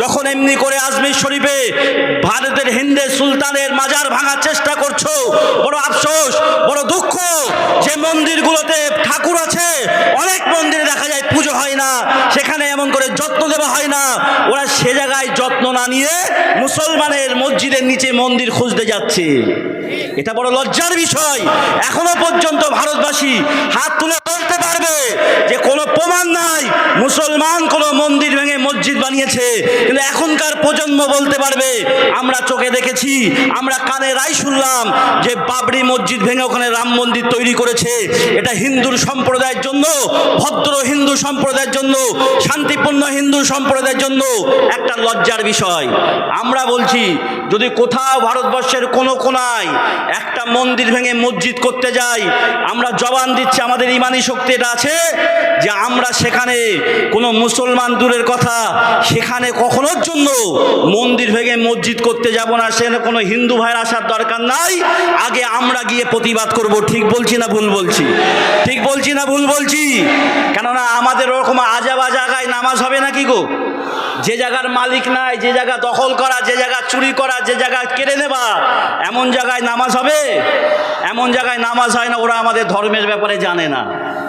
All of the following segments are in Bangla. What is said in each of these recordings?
যখন এমনি করে আজমির শরীফে ভারতের হিন্দে সুলতানের মাজার ভাঙার চেষ্টা করছ, বড় আফসোস, বড় দুঃখ, যে মন্দিরগুলোতে ঠাকুর আছে, অনেক মন্দিরে দেখা যায় পুজো হয় না, সেখানে এমন করে যত্ন দেওয়া হয় না, ওরা সে জায়গায় যত্ন না নিয়ে মুসলমানের মসজিদের নিচে মন্দির খুঁজতে যাচ্ছে। এটা বড় লজ্জার বিষয়। এখনও পর্যন্ত ভারতবাসী হাত তুলে বলতে পারবে যে কোনো প্রমাণ নাই মুসলমান কোনো মন্দির ভেঙে মসজিদ বানিয়েছে, কিন্তু এখনকার প্রজন্ম বলতে পারবে, আমরা চোখে দেখেছি, আমরা কানে রায় শুনলাম যে বাবরি মসজিদ ভেঙে ওখানে রাম মন্দির তৈরি করেছে। এটা হিন্দুর সম্প্রদায়ের জন্য, ভদ্র হিন্দু সম্প্রদায়ের জন্য, শান্তিপূর্ণ হিন্দু সম্প্রদায়ের জন্য একটা লজ্জার বিষয়। আমরা বলছি, যদি কোথাও ভারতবর্ষের কোনো কোনায় একটা মন্দির ভেঙে মসজিদ করতে যাই, আমরা জবান দিচ্ছি আমাদের ইমানি শক্তি এটা আছে যে আমরা সেখানে কোনো মুসলমান দূরের কথা সেখানে কখনোর জন্য মন্দির ভেঙে মসজিদ করতে যাব না, সেখানে কোনো হিন্দু ভাইয়ের আসার দরকার নাই। আগে আমরা গিয়ে প্রতিবাদ করব, ঠিক বলছি না ভুল বলছি? ঠিক বলছি না ভুল বলছি? কেননা আমাদের ওরকম আজাবা জায়গায় নামাজ হবে নাকি গো? যে জায়গার মালিক নাই, যে জায়গা দখল করা, যে জায়গা চুরি করা, যে জায়গা কেড়ে নেবা এমন জায়গায় নামাজ হবে? এমন জায়গায় নামাজ হয় না, ওরা আমাদের ধর্মের ব্যাপারে জানে না।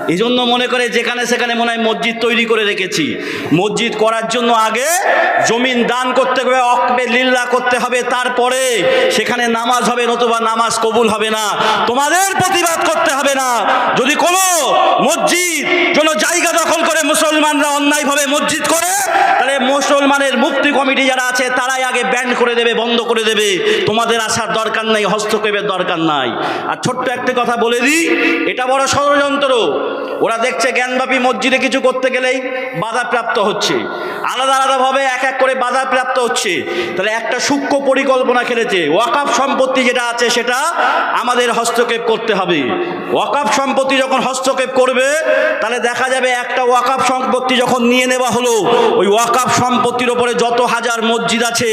এই জন্য মনে করে যেখানে সেখানে মনে হয় মসজিদ তৈরি করে রেখেছি। মসজিদ করার জন্য আগে জমিন দান করতে হবে অকবে লিল্লা করতে হবে, তারপরে সেখানে নামাজ হবে, নতুবা নামাজ কবুল হবে না। তোমাদের প্রতিবাদ করতে হবে না। যদি কোনো মসজিদ কোনো জায়গা দখল করে মুসলমানরা অন্যায়ভাবে মসজিদ করে, তাহলে মুসলমানের মুক্তি কমিটি যারা আছে, তারাই আগে ব্যান্ড করে দেবে, বন্ধ করে দেবে। তোমাদের আসার দরকার নাই, হস্তক্ষেপের দরকার নাই। আর ছোট্ট একটা কথা বলে দিই, এটা বড় ষড়যন্ত্র। ওরা দেখছে জ্ঞানব্যাপী মসজিদে কিছু করতে গেলেই বাধাপ্রাপ্ত হচ্ছে। আলাদা আলাদাভাবে এক এক করে বাধাপ্রাপ্ত হচ্ছে। তাহলে একটা সূক্ষ্ম পরিকল্পনা খেলেছে, ওয়াকাফ সম্পত্তি যেটা আছে সেটা আমাদের হস্তক্ষেপ করতে হবে। ওয়াকাফ সম্পত্তি যখন হস্তক্ষেপ করবে, তাহলে দেখা যাবে একটা ওয়াকাফ সম্পত্তি যখন নিয়ে নেওয়া হলো, ওই ওয়াকাফ সম্পত্তির ওপরে যত হাজার মসজিদ আছে,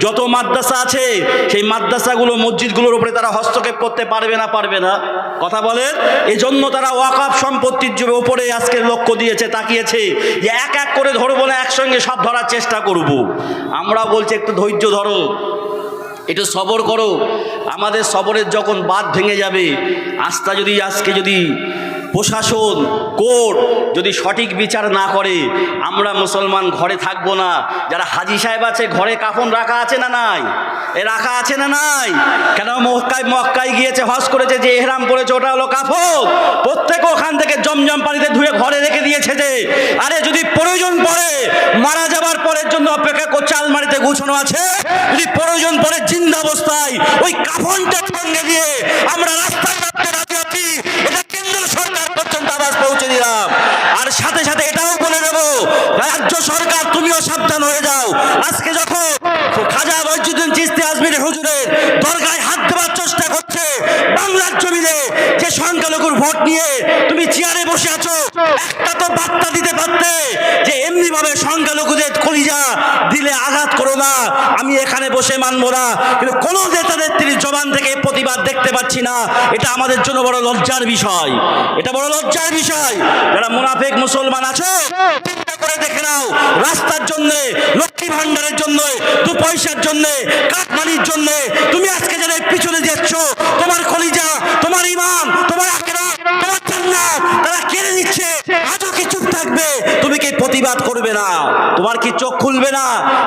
যত মাদ্রাসা আছে, সেই মাদ্রাসাগুলো, মসজিদগুলোর উপরে তারা হস্তক্ষেপ করতে পারবে না পারবে না। কথা বলেন? এই জন্য তারা ওয়াকাফ সম্পত্তির যে উপরে আজকে লক্ষ্য দিয়েছে, তাকিয়েছে, যে এক এক করে ধরবো না, একসঙ্গে সব ধরার চেষ্টা করব। আমরা বলছি, একটু ধৈর্য ধরো, একটু সবর করো। আমাদের সবরের যখন বাদ ভেঙে যাবে, আস্থা যদি আজকে যদি প্রশাসন, কোর্ট যদি সঠিক বিচার না করে, আমরা মুসলমান ঘরে থাকব না। যারা হাজি সাহেব আছে, ঘরে কাফন রাখা আছে না নাই? এ রাখা আছে না নাই? কেন মক্কায় মক্কায় গিয়েছে, হজ করেছে, যে এহরাম পড়েছে, ওটা হলো কাফন? প্রত্যেকে ওখান থেকে জমজম পানিতে ধুয়ে ঘরে রেখে দিয়েছে যে, আরে যদি প্রয়োজন পড়ে, মারা যাবার পরের জন্য অপেক্ষা করছে, আলমারিতে গুছানো আছে, যদি প্রয়োজন পড়ে জিন্দা অবস্থায় ওই কাফনটা সঙ্গে দিয়ে আমরা রাস্তায় রাখতে রাজি আছি এটা কেন্দ্র সরকার পর্যন্ত আওয়াজ পৌঁছে দিলাম আর সাথে সাথে এটাও বলে দেব রাজ্য সরকার তুমিও সাবধান হয়ে যাও আজকে যখন খাজা মসজিদুল চিস্তি আজমির হুজুরের দরগায় হাত দেওয়ার চেষ্টা করছে বাংলার জমিনে যে সংখ্যালঘুর ভোট নিয়ে তুমি চেয়ারে বসে আছো একটা তো বার্তা দিতে পারতে যে এমনি ভাবে সংখ্যালঘুদের কলিজা দিলে আঘাত করো না, আমি এখানে বসে মানবো না। কিন্তু কোন নেতা নেত্রীর জবান থেকে প্রতিবাদ দেখতে পাচ্ছি না। এটা আমাদের জন্য বড় লজ্জার বিষয়। এটা বড় লজ্জার বিষয়। যারা মুনাফেক মুসলমান আছো করে দেখে নাও, রাস্তার জন্য, লক্ষ্মী ভান্ডারের জন্য, দু পয়সার জন্য কাঠমানির জন্য, তুমি আজকে যারা পিছনে যাচ্ছ প্রতিবাদ করবে না। তোমার কি চোখ খুলবে না?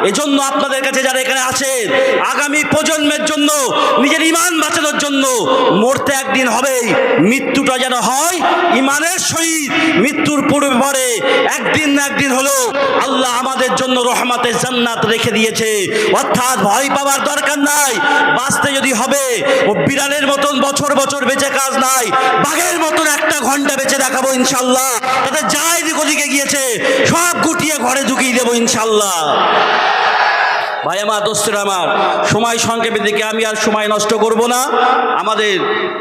এজন্য আপনাদের কাছে যারা এখানে আছেন, আগামী প্রজন্মের জন্য, নিজের ইমান বাঁচানোর জন্য মরতে একদিন হবেই। মৃত্যুটা যেন হয় ইমানের সহিত, মৃত্যুর পূর্বে পরে একদিন না একদিন হলো আল্লাহ আমাদের জন্য রহমাতের জান্নাত রেখে দিয়েছে। অর্থাৎ ভয় পাওয়ার দরকার নাই। বাঁচতে যদি হবে, ও বিড়ালের মতন বছর বছর বেঁচে কাজ নাই, বাঘের মতন একটা ঘণ্টা বেঁচে দেখাবো ইনশাল্লাহ তাতে যাই এদিক ওদিকে গিয়েছে সব গুটিয়ে ঘরে ঢুকিয়ে দেবো ইনশাল্লাহ। ভাই আমার দোস্তের আমার, সময় সংক্ষেপের দিকে আমি আর সময় নষ্ট করব না। আমাদের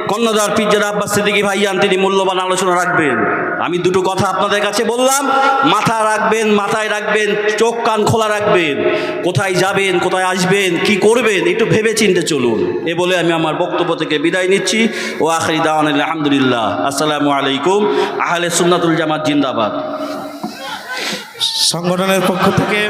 কন্যদার পিজ্জার আব্বাস সিদ্দিকি ভাইয়ান তিনি মূল্যবান আলোচনা রাখবেন। আমি দুটো কথা আপনাদের কাছে বললাম, মাথা রাখবেন, মাথায় রাখবেন, চোখ কান খোলা রাখবেন। কোথায় যাবেন, কোথায় আসবেন, কি করবেন, একটু ভেবে চিনতে চলুন। এ বলে আমি আমার বক্তব্য থেকে বিদায় নিচ্ছি। ও আখরি দাওয়ান আলহামদুলিল্লাহ। আসসালামু আলাইকুম। আহলে সুন্নাতুল জামাত জিন্দাবাদ। সংগঠনের পক্ষ থেকে